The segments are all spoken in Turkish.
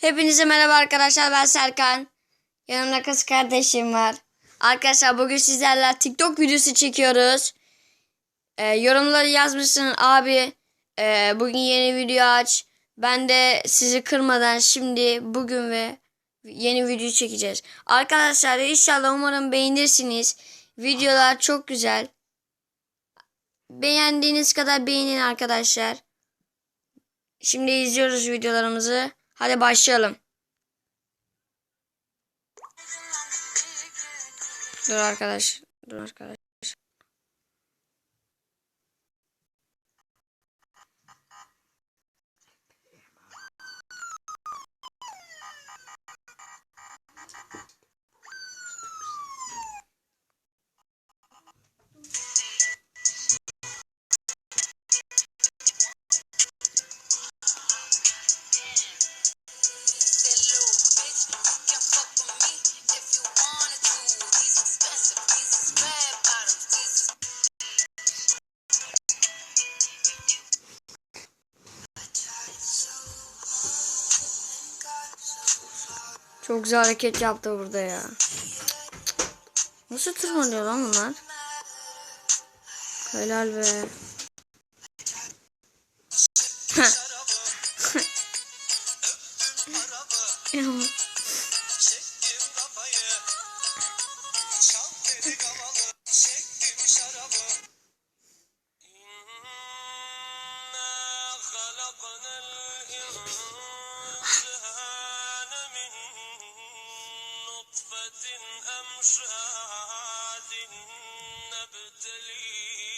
Hepinize merhaba arkadaşlar ben Serkan. Yanımda kız kardeşim var. Arkadaşlar bugün sizlerle TikTok videosu çekiyoruz. Ee, yorumları yazmışsın abi. e, bugün yeni video aç. Ben de sizi kırmadan şimdi bugün ve yeni video çekeceğiz. Arkadaşlar inşallah umarım beğenirsiniz. Videolar çok güzel. Beğendiğiniz kadar beğenin arkadaşlar. Şimdi izliyoruz videolarımızı. Hadi başlayalım. Dur arkadaş. Dur arkadaş. Çok güzel hareket yaptı burada ya. Nasıl tırmanıyor lan bunlar? Helal be. Nutfetin emşadin nebtelih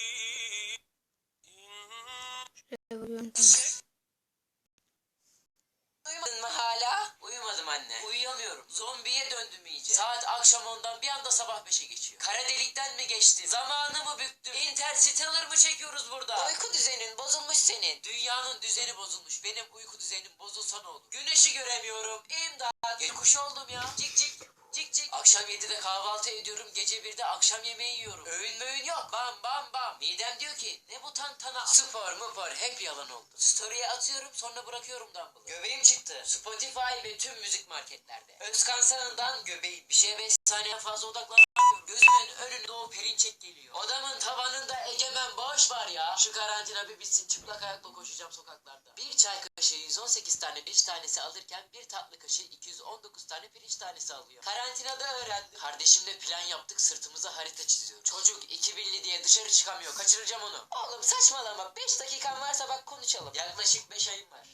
Uyumadın mı hala? Uyumadım anne. Uyuyamıyorum. Zombiye döndüm iyice. Saat akşam ondan bir anda sabah beşe geçiyor. Kara delikten mi geçtim? Zamanı mı büktüm? Interstellar mı çekiyoruz burada? Uyku düzenin bozulmuş senin. Dünyanın düzeni bozulmuş. Benim uyku düzenim bozulsa ne olur? Güneşi göremiyorum. İmdat. Gece kuş oldum ya. Cik cik. Cik cik. Akşam 7'de kahvaltı ediyorum. Gece 1'de akşam yemeği yiyorum. Öğün möğün yok. Bam bam bam. Midem diyor ki ne bu tantana. Spor mupor hep yalan oldu. Story'e atıyorum sonra bırakıyorum Dumble'ı. Göbeğim çıktı. Spotify ve tüm müzik marketlerde. Özkan Sağ'ından göbeğim. Bir şeye 5 saniye fazla odaklanamıyorum. Gözümün önüne Doğu Perinçek geliyor. Odamın tavanında Egemen Boş var ya. Şu karantina bir bitsin çıplak ayakla koşacağım sokaklarda. Bir çay kaşığı 118 tane pirinç tanesi alırken bir tatlı kaşığı 219 tane pirinç tanesi alıyor. Karantinada öğrendim. Kardeşimle plan yaptık sırtımıza harita çiziyor. Çocuk 2000'li diye dışarı çıkamıyor. Kaçıracağım onu. Oğlum saçmalama. 5 dakikan varsa bak konuşalım. Yaklaşık 5 ayım var.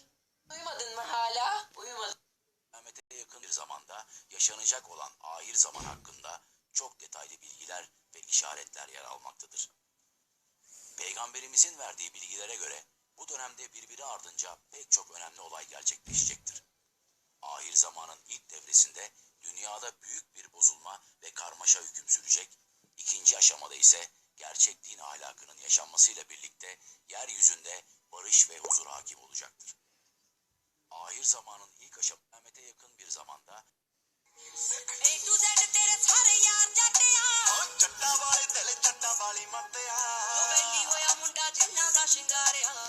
Uyumadın mı hala? Uyumadım. kıyamete yakın bir zamanda yaşanacak olan ahir zaman hakkında çok detaylı bilgiler ve işaretler yer almaktadır. Peygamberimizin verdiği bilgilere göre bu dönemde birbiri ardınca pek çok önemli olay gerçekleşecektir. Ahir zamanın ilk devresinde dünyada büyük bir bozulma ve karmaşa hüküm sürecek. İkinci aşamada ise gerçek din ahlakının yaşanmasıyla birlikte yeryüzünde barış ve huzur hakim olacaktır. Ahir zamanın ilk aşaması yakın bir zamanda A to Z ਤੇਰੇ ਸਾਰੇ ਯਾਰ ਜੱਟਿਆ। ਜੱਟਾਂ ਵਾਲੇ ਦਿਲ ਜੱਟਾਂ ਵਾਲੀ ਮੱਤਿਆ। ਨੋਵੈਲੀ ਹੋਇਆ ਮੁੰਡਾ ਜਿੰਨਾ ਦਾ ਸ਼ਿੰਗਾਰਿਆ।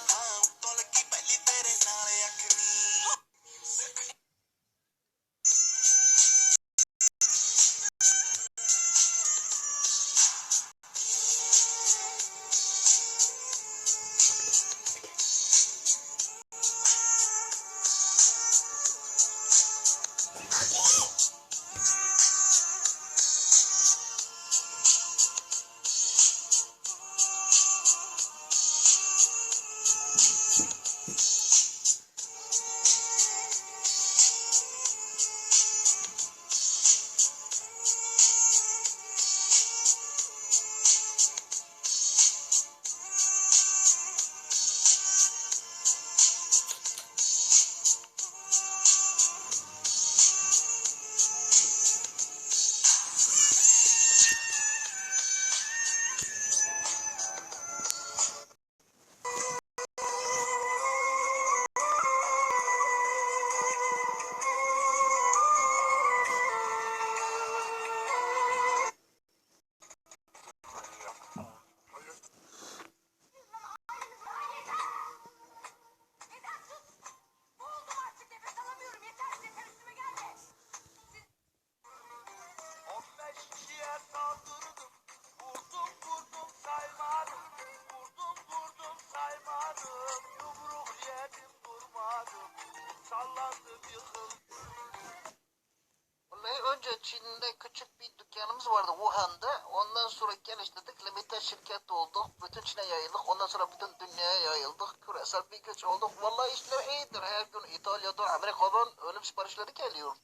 Çin'de küçük bir dükkanımız vardı Wuhan'da. Ondan sonra geliştirdik. Limited şirket olduk. Bütün Çin'e yayıldık. Ondan sonra bütün dünyaya yayıldık. Küresel bir güç olduk. Vallahi işler iyidir. Her gün İtalya'dan, Amerika'dan ölüm siparişleri geliyor.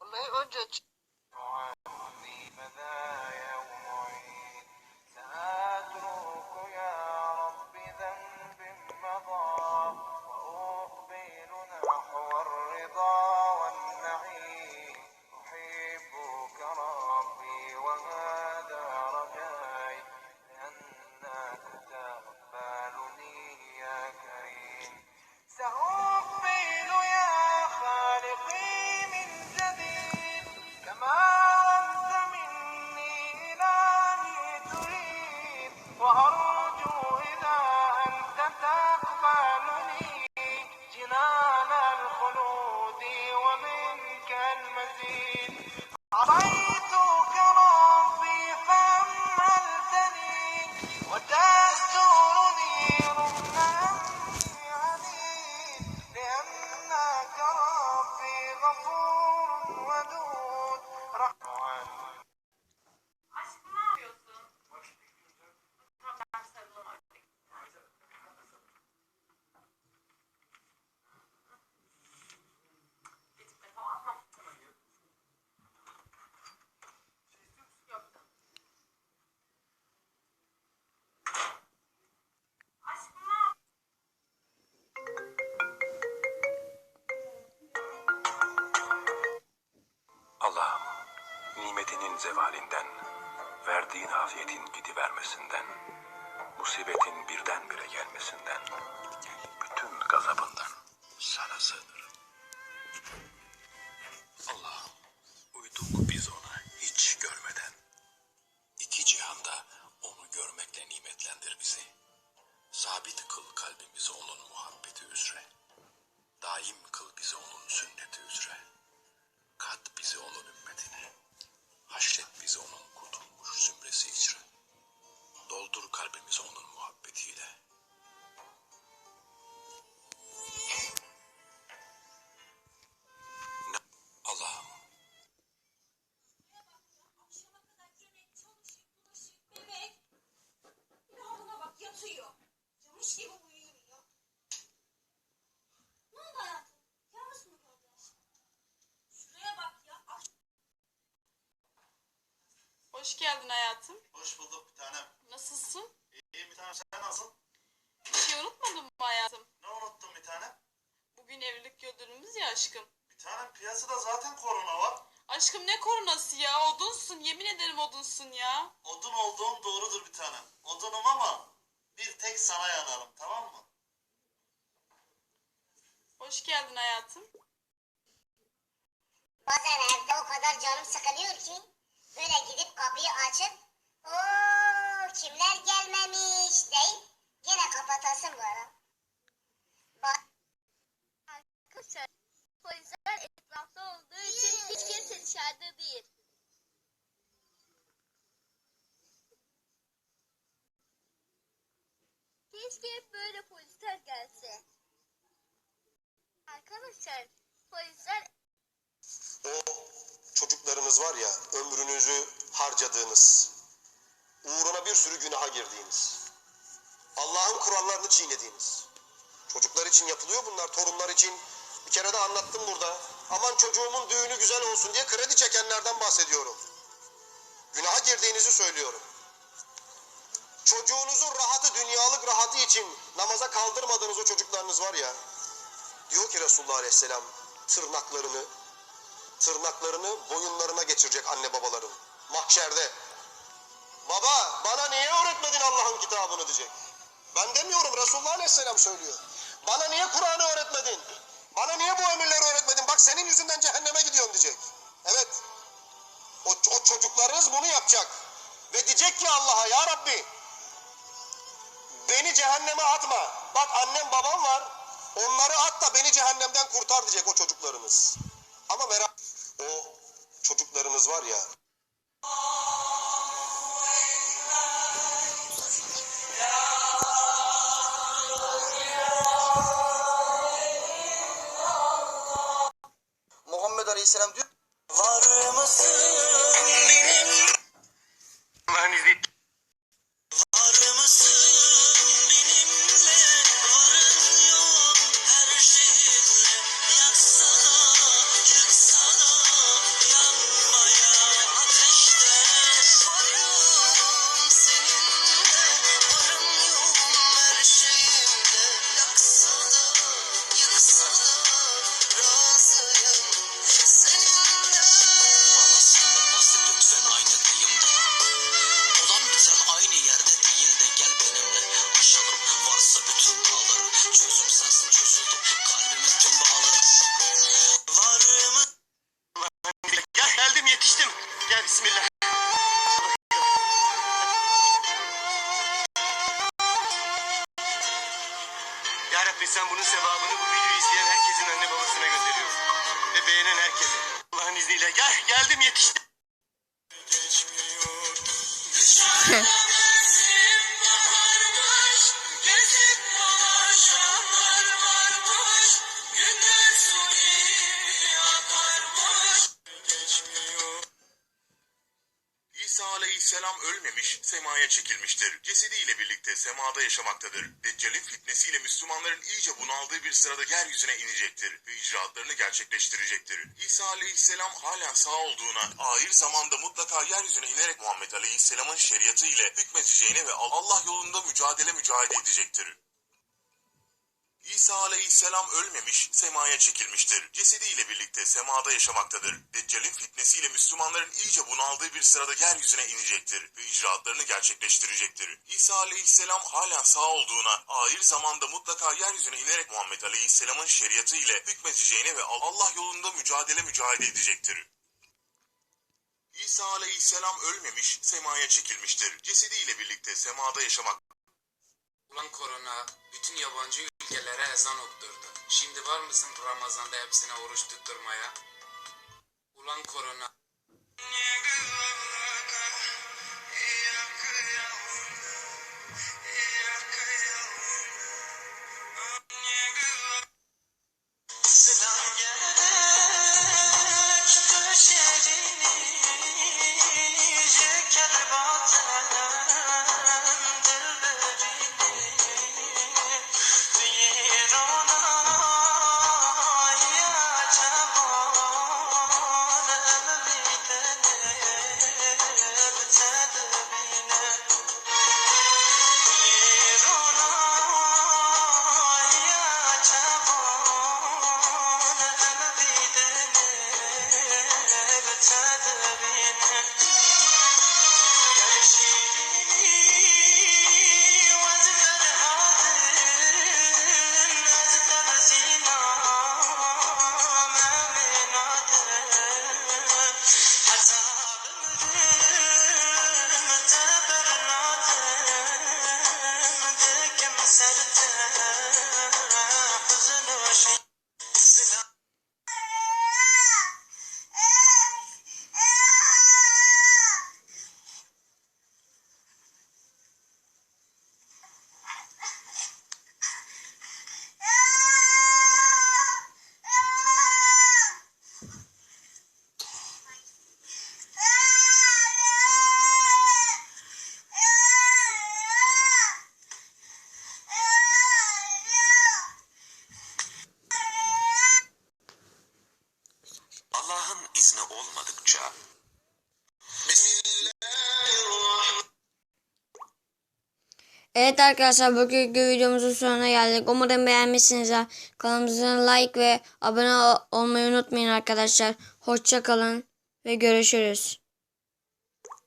Vallahi önce Allah'ım nimetinin zevalinden, verdiğin afiyetin gidivermesinden, musibetin birdenbire gelmesinden, bütün gazabından sana sığınırım. Hoş geldin hayatım. Hoş bulduk bir tanem. Nasılsın? İyiyim bir tanem sen nasılsın? Bir şey unutmadın mı hayatım? Ne unuttun bir tanem? Bugün evlilik yıldönümümüz ya aşkım. Bir tanem piyasada zaten korona var. Aşkım ne koronası ya? Odunsun. Yemin ederim odunsun ya. Odun olduğum doğrudur bir tanem. Odunum ama bir tek sana yanarım tamam mı? Hoş geldin hayatım. Bazen evde o kadar canım sıkılıyor ki böyle gidip kapıyı açıp ooo kimler gelmemiş? deyip var ya ömrünüzü harcadığınız, uğruna bir sürü günaha girdiğiniz, Allah'ın kurallarını çiğnediğiniz. Çocuklar için yapılıyor bunlar, torunlar için. Bir kere de anlattım burada. Aman çocuğumun düğünü güzel olsun diye kredi çekenlerden bahsediyorum. Günaha girdiğinizi söylüyorum. Çocuğunuzun rahatı, dünyalık rahatı için namaza kaldırmadığınız o çocuklarınız var ya. Diyor ki Resulullah Aleyhisselam tırnaklarını, tırnaklarını boyunlarına geçirecek anne babaların. Mahşerde. Baba bana niye öğretmedin Allah'ın kitabını diyecek. Ben demiyorum Resulullah Aleyhisselam söylüyor. Bana niye Kur'an'ı öğretmedin? Bana niye bu emirleri öğretmedin? Bak senin yüzünden cehenneme gidiyorum diyecek. Evet. O, o çocuklarınız bunu yapacak. Ve diyecek ki Allah'a ya Rabbi beni cehenneme atma. Bak annem babam var. Onları at da beni cehennemden kurtar diyecek o çocuklarınız. Ama merak çocuklarınız var ya geldim yetiştim. Ölmemiş, semaya çekilmiştir. Cesediyle birlikte semada yaşamaktadır. Deccal'in fitnesiyle Müslümanların iyice bunaldığı bir sırada yeryüzüne inecektir ve icraatlarını gerçekleştirecektir. İsa aleyhisselam hala sağ olduğuna, ahir zamanda mutlaka yeryüzüne inerek Muhammed aleyhisselamın şeriatı ile hükmedeceğine ve Allah yolunda mücadele mücadele edecektir. İsa aleyhisselam ölmemiş, semaya çekilmiştir. Cesediyle birlikte semada yaşamaktadır. Deccal'in fitnesiyle Müslümanların iyice bunaldığı bir sırada yeryüzüne inecektir ve icraatlarını gerçekleştirecektir. İsa aleyhisselam hala sağ olduğuna, ahir zamanda mutlaka yeryüzüne inerek Muhammed aleyhisselamın şeriatı ile hükmedeceğine ve Allah yolunda mücadele mücadele edecektir. İsa aleyhisselam ölmemiş, semaya çekilmiştir. Cesediyle birlikte semada yaşamak Ulan korona bütün yabancı ülkelere ezan okturdu. Şimdi var mısın Ramazan'da hepsine oruç tutturmaya? Ulan korona. Evet arkadaşlar bugünkü videomuzun sonuna geldik. Umarım beğenmişsinizdir. Kanalımıza like ve abone olmayı unutmayın arkadaşlar. Hoşça kalın ve görüşürüz.